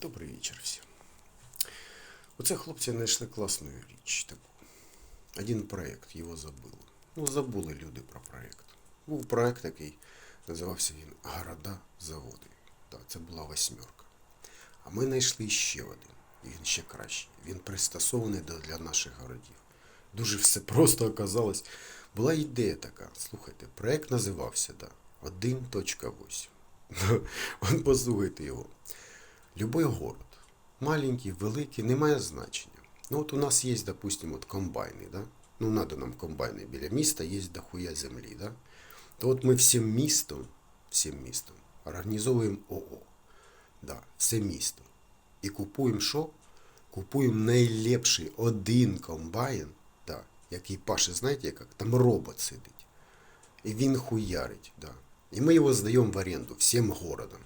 Добрий вечір всім. Оце хлопці знайшли класну річ таку. Один проєкт, його забули. Ну, забули люди про проєкт. Був проєкт такий, називався він Города заводи. Так, це була восьмерка. А ми знайшли ще один. І він ще кращий. Він пристосований для наших городів. Дуже все просто оказалось. Була ідея така. Слухайте, проєкт називався да, 1.8. Послухайте його. Любой город, маленький, великий, не має значення. Ну от у нас є, допустим, от комбайни, да? Ну, надо нам комбайни біля міста, є дохуя землі, да? То от ми всім містом, всім містом організовуємо ОО. Да, все місто. І купуємо що? Купуємо найлепший один комбайн, да, який паше, знаєте, як там робот сидить. И він хуярить, да. И мы его сдаем в аренду всем городом.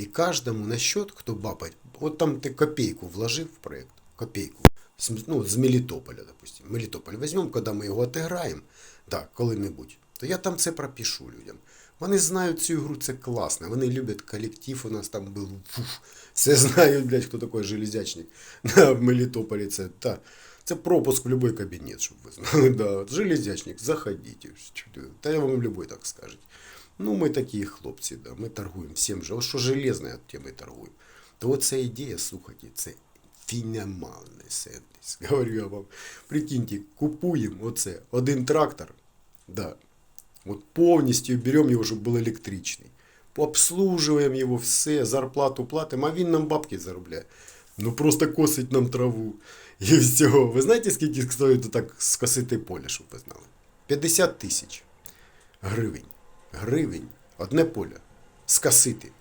И каждому на счет, кто бабать, вот там ты копейку вложив в проект, копейку, ну, з Мелітополя, допустим. Мелітополь возьмем, коли ми його отиграємо, да, коли-небудь, то я там це пропишу людям. Вони знають цю ігру, це класно. Вони люблять колектив, у нас там був. Фуф, все знають, блядь, хто такий железячник в Мелітополі. Це, та, це пропуск в будь-який кабінет, щоб ви знали. Да, железячник, заходіть. Та я вам любой так скажуть. Ну, ми такі хлопці, да, ми торгуємо всім же. Що железне, тим ми торгуємо. То от ця ідея, слухайте, це фінемальний сервіс. Говорю я вам. Прикиньте, купуємо оце, один трактор, да, от повністю беремо його, щоб був електричний. Обслужуємо його все, зарплату платимо, а він нам бабки заробляє. Ну просто косить нам траву. І все. Ви знаєте, скільки стоїть так скосити поле, щоб ви знали? 50 тисяч гривень Гривень. Одне поле. Скосити.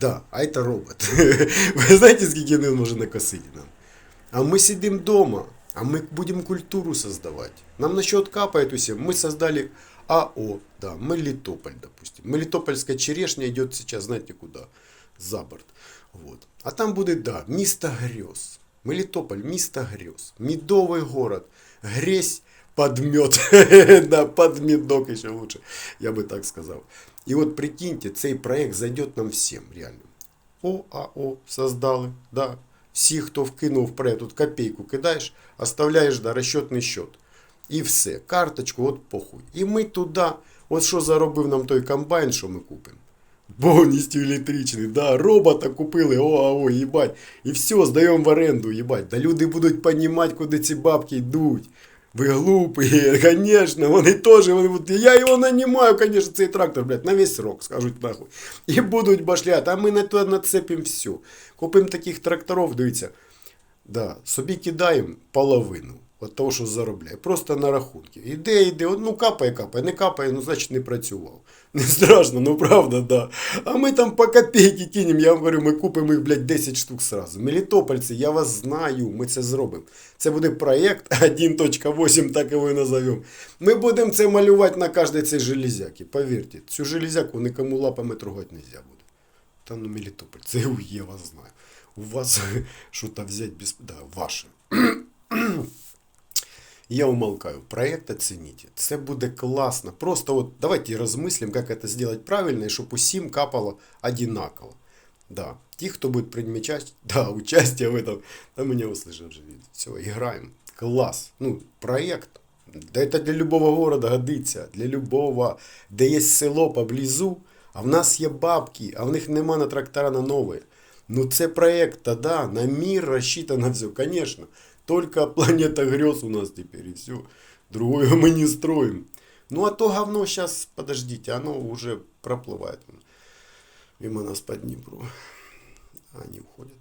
Да, а це робот. Ви знаєте, скільки він може накосити нам? А мы сидим дома, а мы будем культуру создавать. Нам на счет капает усем. Мы создали АО, да, Мелитополь, допустим. Мелитопольская черешня идет сейчас, знаете куда? За борт. Вот. А там будет, да, місто грез. Мелитополь, місто грез. Медовый город. Грязь под мед. да, подмедок еще лучше. Я бы так сказал. И вот прикиньте, цей проект зайдет нам всем, реально. ОАО создали, да. Всі, хто вкинув в проект, тут копійку кидаєш, оставляєш да, розчетний счет. І все. Карточку, от похуй. І ми туди, от що заробив нам той комбайн, що ми купимо. Повністю електричний, да, робота купили, ОАО, їбать. І все, здаємо в оренду, їбать. Да люди будуть розуміти, куди ці бабки йдуть. Ви глупые, конечно, вони теж, вони я його нанімаю, конечно, цей трактор, блядь, на весь срок, скажуть нахуй. І будуть башляти, а ми на то нацепимо все. Купимо таких тракторів, дивіться, да, собі кидаємо половину від того, що заробляє. Просто на рахунки. Іде, іде, ну капає, капає, не капає, ну значить не працював. Не страшно, ну правда, да. А ми там по копійки кинемо, я вам говорю, ми купимо їх, блядь, 10 штук сразу. Мелітопольці, я вас знаю, ми це зробимо. Це буде проєкт 1.8, так його і назовемо. Ми будемо це малювати на кожній цій железяки. Повірте, цю железяку нікому лапами трогати не можна буде. Та ну Мелітополь, це я вас знаю. У вас що-то взяти без... Да, ваше. Я умолкаю. Проект оцените. Це буде класно. Просто вот давайте размыслим, как это сделать правильно, и чтобы усім капало одинаково. Да. Ті, хто буде принимать да, участие в этом, да меня услышал же. Все, играем. Класс. Ну, проект. Да это для любого города годиться. Для любого, де є село поблизу, а в нас є бабки, а в них нема на трактора на новые. Ну це проект, та да, на мир рассчитано все, конечно. Только планета грез у нас теперь и все. Другое мы не строим. Ну а то говно сейчас, подождите, оно уже проплывает мимо нас по Днепру. Они уходят.